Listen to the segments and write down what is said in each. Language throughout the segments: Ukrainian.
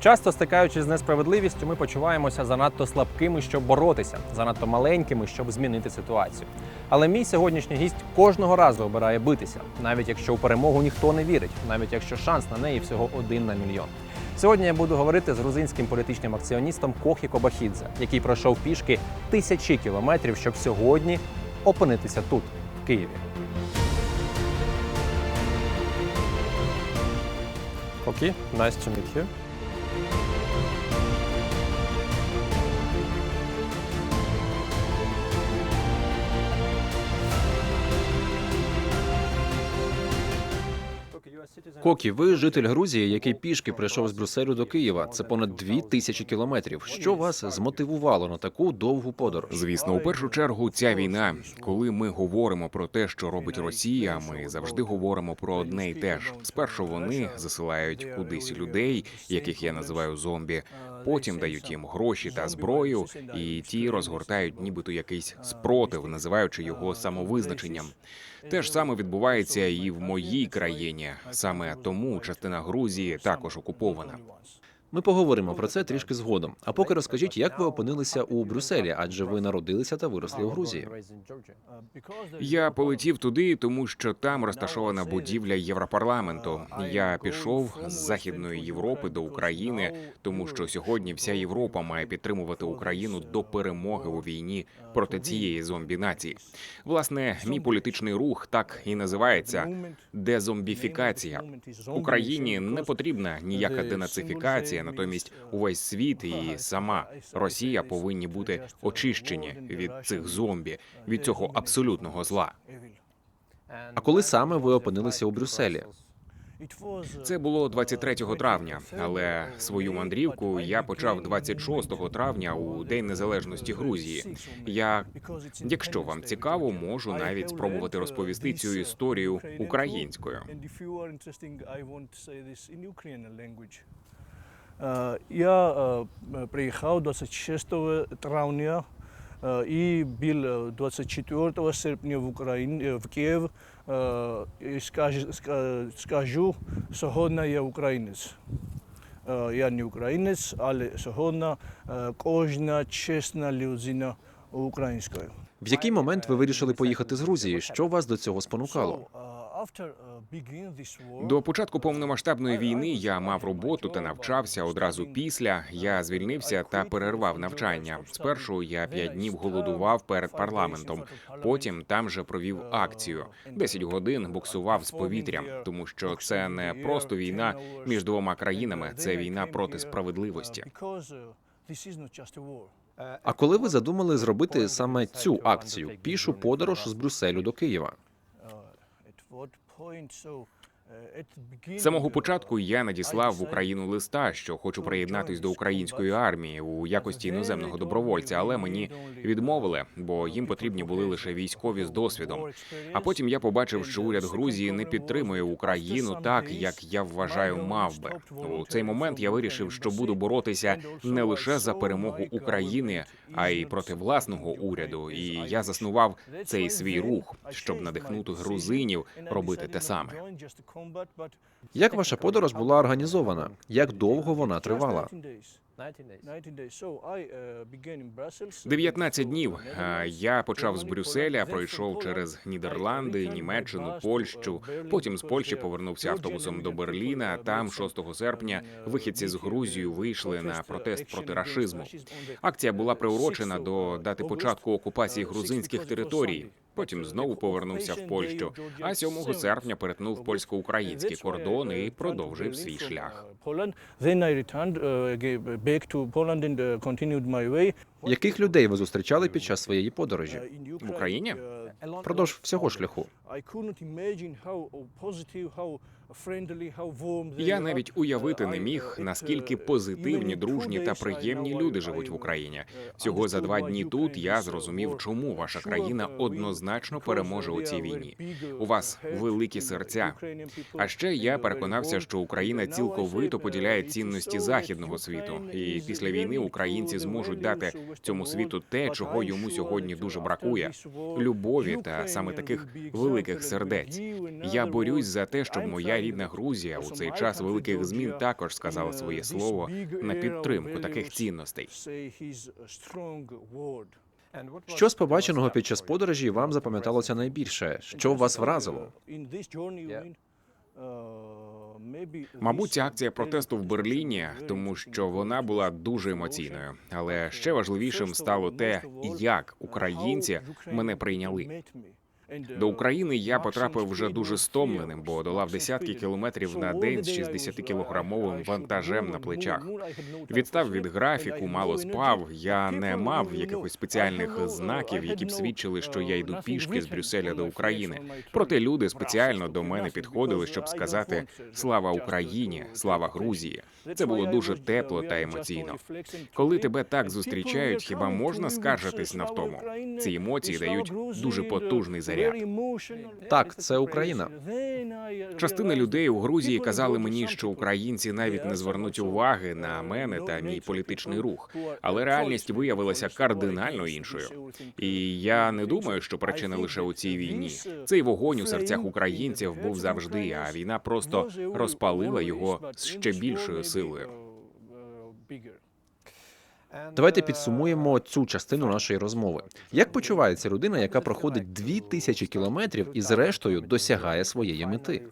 Часто стикаючись з несправедливістю, ми почуваємося занадто слабкими, щоб боротися, занадто маленькими, щоб змінити ситуацію. Але мій сьогоднішній гість кожного разу обирає битися, навіть якщо у перемогу ніхто не вірить, навіть якщо шанс на неї всього один на мільйон. Сьогодні я буду говорити з грузинським політичним акціоністом Кохі Кобахідзе, який пройшов пішки тисячі кілометрів, щоб сьогодні опинитися тут, в Києві. Кокі, nice to meet you. Кокі, ви житель Грузії, який пішки прийшов з Брюсселю до Києва. Це понад дві тисячі кілометрів. Що вас змотивувало на таку довгу подорож? Звісно, у першу чергу ця війна, коли ми говоримо про те, що робить Росія, ми завжди говоримо про одне й те ж. Спершу вони засилають кудись людей, яких я називаю зомбі. Потім дають їм гроші та зброю, і ті розгортають, нібито якийсь спротив, називаючи його самовизначенням. Те ж саме відбувається і в моїй країні. Саме тому частина Грузії також окупована. Ми поговоримо про це трішки згодом. А поки розкажіть, як ви опинилися у Брюсселі, адже ви народилися та виросли у Грузії. Я полетів туди, тому що там розташована будівля Європарламенту. Я пішов з західної Європи до України, тому що сьогодні вся Європа має підтримувати Україну до перемоги у війні проти цієї зомбі нації. Власне, мій політичний рух так і називається дезомбіфікація. Україні не потрібна ніяка денацифікація, натомість увесь світ і сама Росія повинні бути очищені від цих зомбі, від цього абсолютного зла. А коли саме ви опинилися у Брюсселі? Це було 23 травня, але свою мандрівку я почав 26 травня у День Незалежності Грузії. Я, якщо вам цікаво, можу навіть спробувати розповісти цю історію українською. Е, Я е, приїхав 26 травня е, і біля 24 серпня в Україні в Київ. І скажу, скажу, сьогодні я українець. Я не українець, але сьогодні кожна чесна людина українською. В який момент ви вирішили поїхати з Грузії? Що вас до цього спонукало? Uh, uh, До початку повномасштабної війни я мав роботу та навчався. Одразу після я звільнився та перервав навчання. Спершу я п'ять днів голодував перед парламентом. Потім там же провів акцію. 10 годин буксував з повітрям, тому що це не просто війна між двома країнами, це війна проти справедливості. uh. А коли ви задумали зробити саме цю акцію пішу подорож з Брюсселю до Києва? Point So З самого початку я надіслав в Україну листа, що хочу приєднатись до української армії у якості іноземного добровольця, але мені відмовили, бо їм потрібні були лише військові з досвідом. А потім я побачив, що уряд Грузії не підтримує Україну так, як я вважаю, мав би. У цей момент я вирішив, що буду боротися не лише за перемогу України, а й проти власного уряду. І я заснував цей свій рух, щоб надихнути грузинів робити те саме. Як ваша подорож була організована? Як довго вона тривала? 19 днів. Я почав з Брюсселя, пройшов через Нідерланди, Німеччину, Польщу. Потім з Польщі повернувся автобусом до Берліна. Там 6 серпня вихідці з Грузії вийшли на протест проти рашизму. Акція була приурочена до дати початку окупації грузинських територій. Потім знову повернувся в Польщу. А 7 серпня перетнув польсько-український кордон і продовжив свій шлях. Яких людей ви зустрічали під час своєї подорожі? В Україні? Продовж всього шляху. Я навіть уявити не міг, uh, наскільки uh, позитивні, дружні та приємні люди живуть в Україні. uh, Всього за два дні тут я зрозумів, чому ваша країна однозначно переможе у цій війні. У вас великі серця. А ще я переконався, що Україна цілковито поділяє цінності західного світу, і після війни українці зможуть дати цьому світу те, чого йому сьогодні дуже бракує любові та саме таких великих сердець. Я борюсь за те, щоб моя рідна Грузія у цей час великих змін також сказала своє слово на підтримку таких цінностей. Що з побаченого під час подорожі вам запам'яталося найбільше? Що вас вразило? Мабуть, ця акція протесту в Берліні, тому що вона була дуже емоційною. Але ще важливішим стало те, як українці мене прийняли. До України я потрапив вже дуже стомленим, бо долав десятки кілометрів на день з 60-кілограмовим вантажем на плечах. Відстав від графіку, мало спав. Я не мав якихось спеціальних знаків, які б свідчили, що я йду пішки з Брюсселя до України. Проте люди спеціально до мене підходили, щоб сказати слава Україні, слава Грузії. Це було дуже тепло та емоційно. Коли тебе так зустрічають, хіба можна скаржитись на втому? Ці емоції дають дуже потужний заряд. Так, це Україна. Частина людей у Грузії казали мені, що українці навіть не звернуть уваги на мене та мій політичний рух, але реальність виявилася кардинально іншою. І я не думаю, що причина лише у цій війні. Цей вогонь у серцях українців був завжди, а війна просто розпалила його з ще більшою силою. Давайте підсумуємо цю частину нашої розмови. Як почувається людина, яка проходить дві тисячі кілометрів і зрештою досягає своєї мети?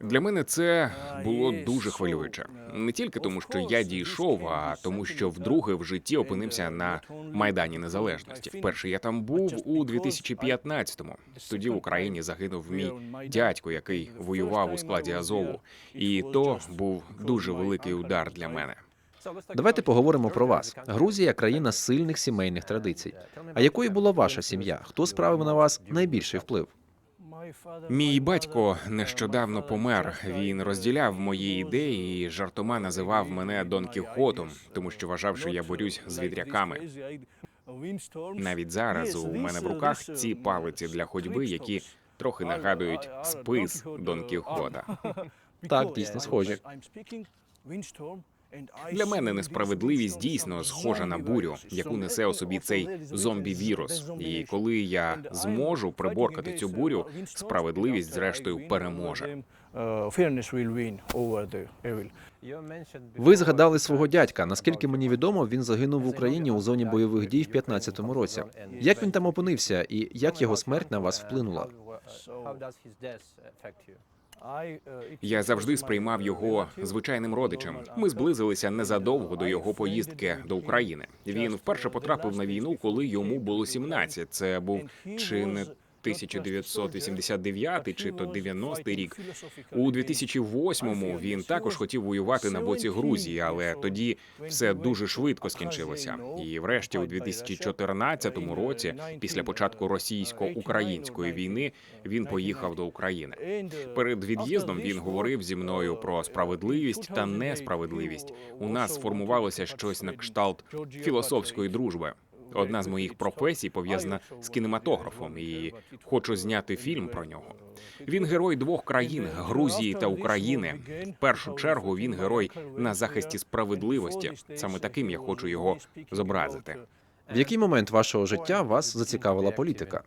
Для мене це було дуже хвилююче. Не тільки тому, що я дійшов, а тому, що вдруге в житті опинився на майдані незалежності. Вперше я там був у 2015-му. Тоді в Україні загинув мій дядько, який воював у складі Азову, і то був дуже великий удар для мене. Давайте поговоримо про вас. Грузія країна сильних сімейних традицій. А якою була ваша сім'я? Хто справив на вас найбільший вплив? Мій батько нещодавно помер. Він розділяв мої ідеї і жартома називав мене Дон Кіхотом, тому що вважав, що я борюсь з вітряками. Навіть зараз у мене в руках ці палиці для ходьби, які трохи нагадують спис Дон Кіхота. Так, дійсно схожі. Для мене несправедливість дійсно схожа на бурю, яку несе у собі цей зомбі-вірус. І коли я зможу приборкати цю бурю, справедливість зрештою переможе. Ви згадали свого дядька. Наскільки мені відомо, він загинув в Україні у зоні бойових дій в 15-му році. Як він там опинився, і як його смерть на вас вплинула? Я завжди сприймав його звичайним родичем. Ми зблизилися незадовго до його поїздки до України. Він вперше потрапив на війну, коли йому було 17. Це був чи не 1989 чи то 90 рік. У 2008-му він також хотів воювати на боці Грузії, але тоді все дуже швидко скінчилося. І врешті, у 2014 році, після початку російсько-української війни, він поїхав до України. Перед від'їздом він говорив зі мною про справедливість та несправедливість. У нас сформувалося щось на кшталт філософської дружби. Одна з моїх професій пов'язана з кінематографом, і хочу зняти фільм про нього. Він герой двох країн Грузії та України. В першу чергу він герой на захисті справедливості. Саме таким я хочу його зобразити. В який момент вашого життя вас зацікавила політика?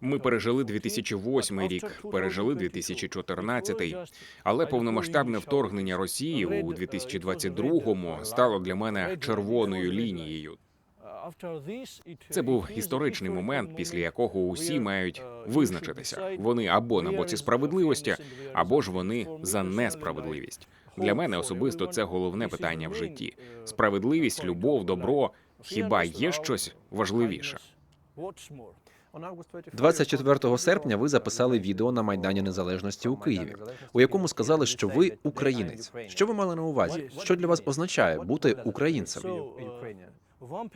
Ми пережили 2008 рік, пережили 2014, але повномасштабне вторгнення Росії у 2022-му стало для мене червоною лінією. Це був історичний момент, після якого усі мають визначитися. Вони або на боці справедливості, або ж вони за несправедливість. Для мене особисто це головне питання в житті: справедливість, любов, добро. Хіба є щось важливіше? 24 серпня ви записали відео на майдані незалежності у Києві, у якому сказали, що ви українець. Що ви мали на увазі? Що для вас означає бути українцем?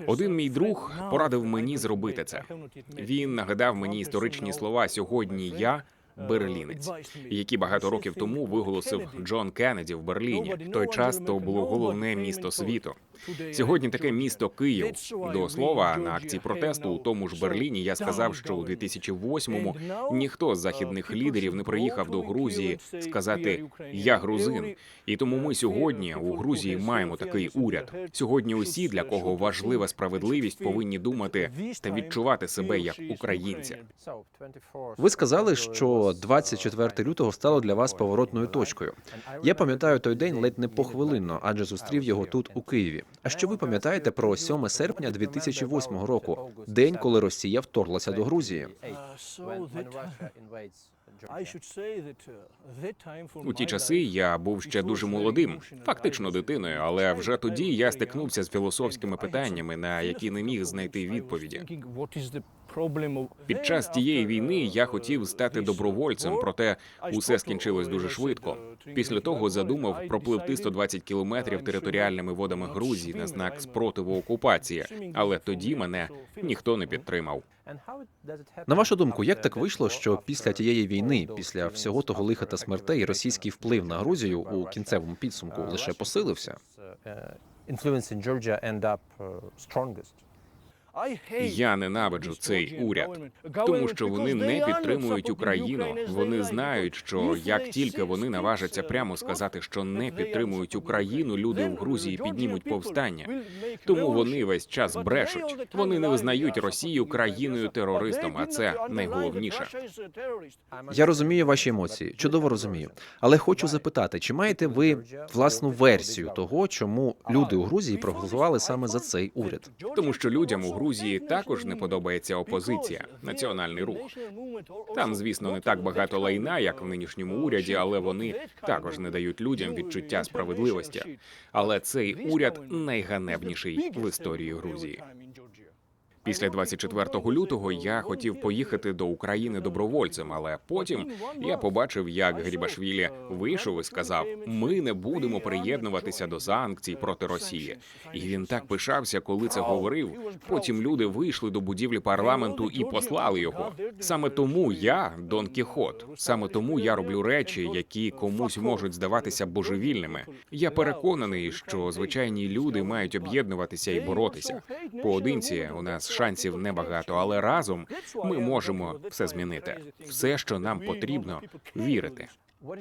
Один мій друг порадив мені зробити це. Він нагадав мені історичні слова сьогодні. Я берлінець, які багато років тому виголосив Джон Кеннеді в Берліні. Той час то було головне місто світу. Сьогодні таке місто Київ. До слова, на акції протесту у тому ж Берліні я сказав, що у 2008-му ніхто з західних лідерів не приїхав до Грузії сказати Я грузин. І тому ми сьогодні у Грузії маємо такий уряд. Сьогодні усі, для кого важлива справедливість, повинні думати та відчувати себе як українці. Ви сказали, що 24 лютого стало для вас поворотною точкою. Я пам'ятаю той день ледь не похвилинно, адже зустрів його тут у Києві. А що ви пам'ятаєте про 7 серпня 2008 року, день, коли Росія вторглася до Грузії? У ті часи я був ще дуже молодим, фактично дитиною, але вже тоді я стикнувся з філософськими питаннями, на які не міг знайти відповіді. Під час тієї війни я хотів стати добровольцем, проте усе скінчилось дуже швидко. Після того задумав пропливти 120 кілометрів територіальними водами Грузії на знак спротиву окупації, але тоді мене ніхто не підтримав. На вашу думку, як так вийшло, що після тієї війни, після всього того лиха та смертей, російський вплив на Грузію у кінцевому підсумку лише посилився? influence in Georgia end up uh, strongest. Я ненавиджу цей уряд, тому що вони не підтримують Україну. Вони знають, що як тільки вони наважаться прямо сказати, що не підтримують Україну, люди в Грузії піднімуть повстання. Тому вони весь час брешуть. Вони не визнають Росію країною терористом, а це найголовніше. Я розумію ваші емоції, чудово розумію. Але хочу запитати, чи маєте ви власну версію того, чому люди у Грузії проголосували саме за цей уряд? Тому що людям у Грузії також не подобається опозиція, національний рух. Там, звісно, не так багато лайна, як в нинішньому уряді, але вони також не дають людям відчуття справедливості. Але цей уряд найганебніший в історії Грузії. Після 24 лютого я хотів поїхати до України добровольцем, але потім я побачив, як Грібашвілі вийшов і сказав: ми не будемо приєднуватися до санкцій проти Росії. І він так пишався, коли це говорив. Потім люди вийшли до будівлі парламенту і послали його. Саме тому я Дон Кіхот. Саме тому я роблю речі, які комусь можуть здаватися божевільними. Я переконаний, що звичайні люди мають об'єднуватися і боротися. Поодинці у нас шансів небагато, але разом ми можемо все змінити. Все, що нам потрібно, вірити.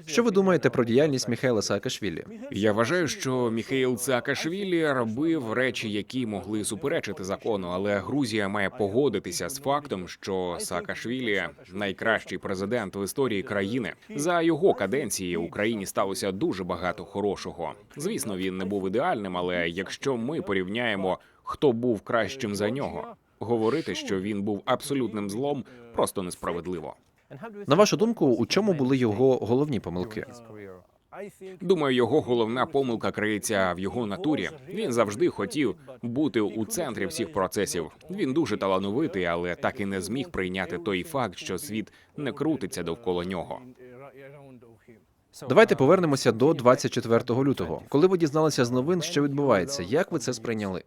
Що ви думаєте про діяльність Міхайла Саакашвілі? Я вважаю, що Міхаїл Саакашвілі робив речі, які могли суперечити закону, але Грузія має погодитися з фактом, що Саакашвілі найкращий президент в історії країни. За його каденції Україні сталося дуже багато хорошого. Звісно, він не був ідеальним, але якщо ми порівняємо, хто був кращим за нього, говорити, що він був абсолютним злом, просто несправедливо. На вашу думку, у чому були його головні помилки? Думаю, його головна помилка криється в його натурі. Він завжди хотів бути у центрі всіх процесів. Він дуже талановитий, але так і не зміг прийняти той факт, що світ не крутиться довкола нього. Давайте повернемося до 24 лютого. Коли ви дізналися з новин, що відбувається, як ви це сприйняли?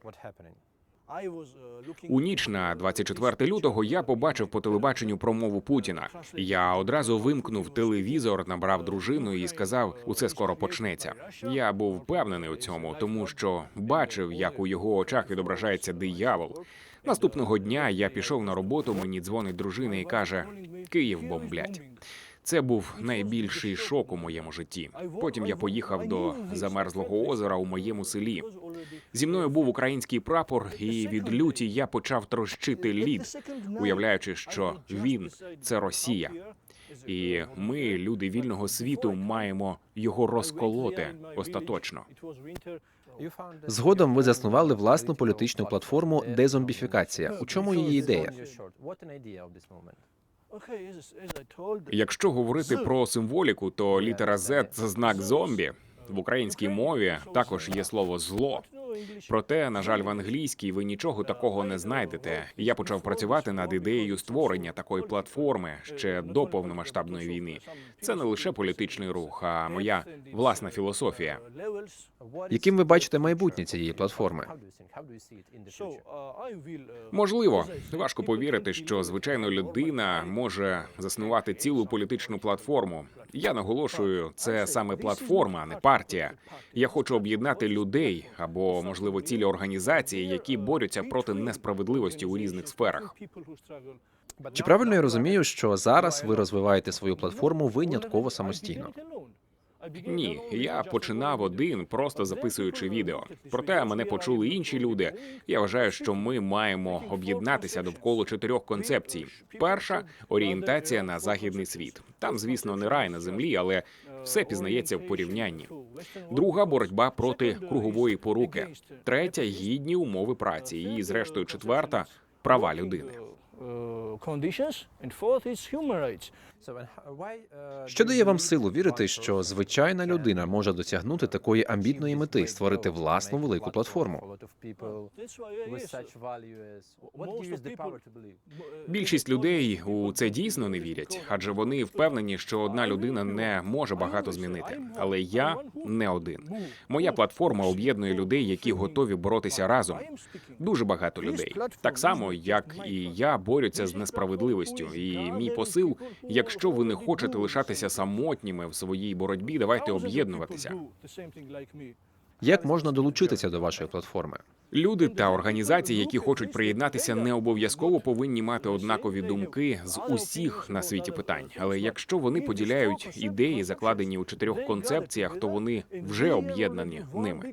У ніч на 24 лютого я побачив по телебаченню промову Путіна. Я одразу вимкнув телевізор, набрав дружину і сказав: усе скоро почнеться. Я був впевнений у цьому, тому що бачив, як у його очах відображається диявол. Наступного дня я пішов на роботу. Мені дзвонить дружина і каже: Київ бомблять. Це був найбільший шок у моєму житті. Потім я поїхав до замерзлого озера у моєму селі. Зі мною був український прапор, і від люті я почав трощити лід, уявляючи, що він це Росія. І ми, люди вільного світу, маємо його розколоти остаточно. Згодом ви заснували власну політичну платформу Дезомбіфікація. У чому її ідея? Якщо говорити про символіку, то літера Z – це знак зомбі. В українській мові також є слово зло. Проте, на жаль, в англійській ви нічого такого не знайдете. Я почав працювати над ідеєю створення такої платформи ще до повномасштабної війни. Це не лише політичний рух, а моя власна філософія. Яким ви бачите майбутнє цієї платформи? Можливо, важко повірити, що звичайно людина може заснувати цілу політичну платформу, Я наголошую, це саме платформа, а не партія. Я хочу об'єднати людей або, можливо, цілі організації, які борються проти несправедливості у різних сферах. Чи правильно я розумію, що зараз ви розвиваєте свою платформу винятково самостійно? Ні, я починав один, просто записуючи відео. Проте мене почули інші люди. Я вважаю, що ми маємо об'єднатися довкола чотирьох концепцій. Перша орієнтація на західний світ. Там, звісно, не рай на землі, але все пізнається в порівнянні. Друга боротьба проти кругової поруки. Третя гідні умови праці. І, зрештою, четверта права людини. Що дає вам силу вірити, що звичайна людина може досягнути такої амбітної мети створити власну велику платформу? Більшість людей у це дійсно не вірять, адже вони впевнені, що одна людина не може багато змінити. Але я не один. Моя платформа об'єднує людей, які готові боротися разом. Дуже багато людей, так само як і я борються з несправедливістю. І мій посил, якщо ви не хочете лишатися самотніми в своїй боротьбі, давайте об'єднуватися. Як можна долучитися до вашої платформи? Люди та організації, які хочуть приєднатися, не обов'язково повинні мати однакові думки з усіх на світі питань. Але якщо вони поділяють ідеї, закладені у чотирьох концепціях, то вони вже об'єднані ними.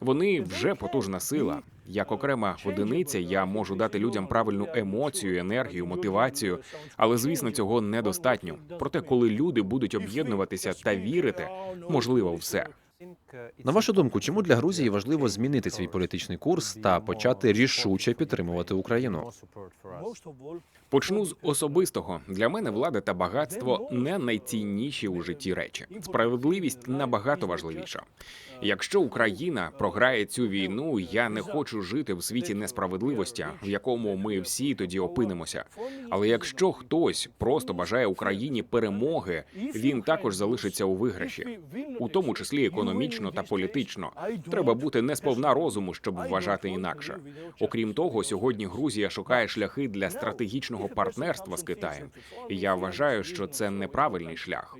Вони вже потужна сила. Як окрема одиниця, я можу дати людям правильну емоцію, енергію, мотивацію, але звісно, цього недостатньо. Проте, коли люди будуть об'єднуватися та вірити, можливо, все. На вашу думку, чому для Грузії важливо змінити свій політичний курс та почати рішуче підтримувати Україну? Почну з особистого. Для мене влада та багатство не найцінніші у житті речі. Справедливість набагато важливіша. Якщо Україна програє цю війну, я не хочу жити в світі несправедливості, в якому ми всі тоді опинимося. Але якщо хтось просто бажає Україні перемоги, він також залишиться у виграші, у тому числі економічно та політично. Треба бути не сповна розуму, щоб вважати інакше. Окрім того, сьогодні Грузія шукає шляхи для стратегічного партнерства з Китаєм. Я вважаю, що це неправильний шлях,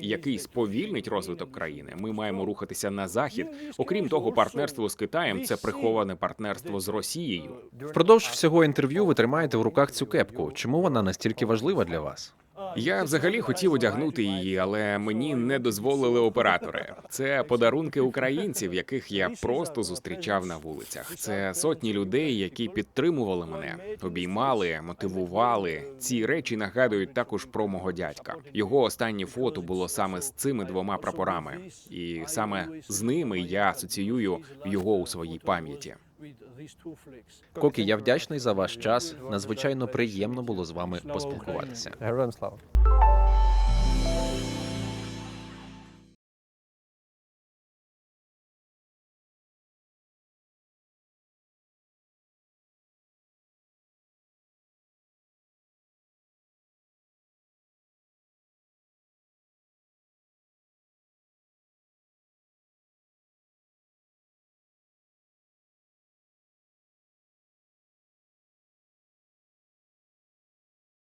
який сповільнить розвиток країни. Ми маємо рухатися на захід. Окрім того, партнерство з Китаєм це приховане партнерство з Росією. Впродовж всього інтерв'ю ви тримаєте в руках цю кепку. Чому вона настільки важлива для вас? Я взагалі хотів одягнути її, але мені не дозволили оператори. Це подарунки українців, яких я просто зустрічав на вулицях. Це сотні людей, які підтримували мене, обіймали, мотивували. Ці речі нагадують також про мого дядька. Його останнє фото було саме з цими двома прапорами, і саме з ними я асоціюю його у своїй пам'яті. Кокі, я вдячний за ваш час. Надзвичайно приємно було з вами поспілкуватися. Героям слава.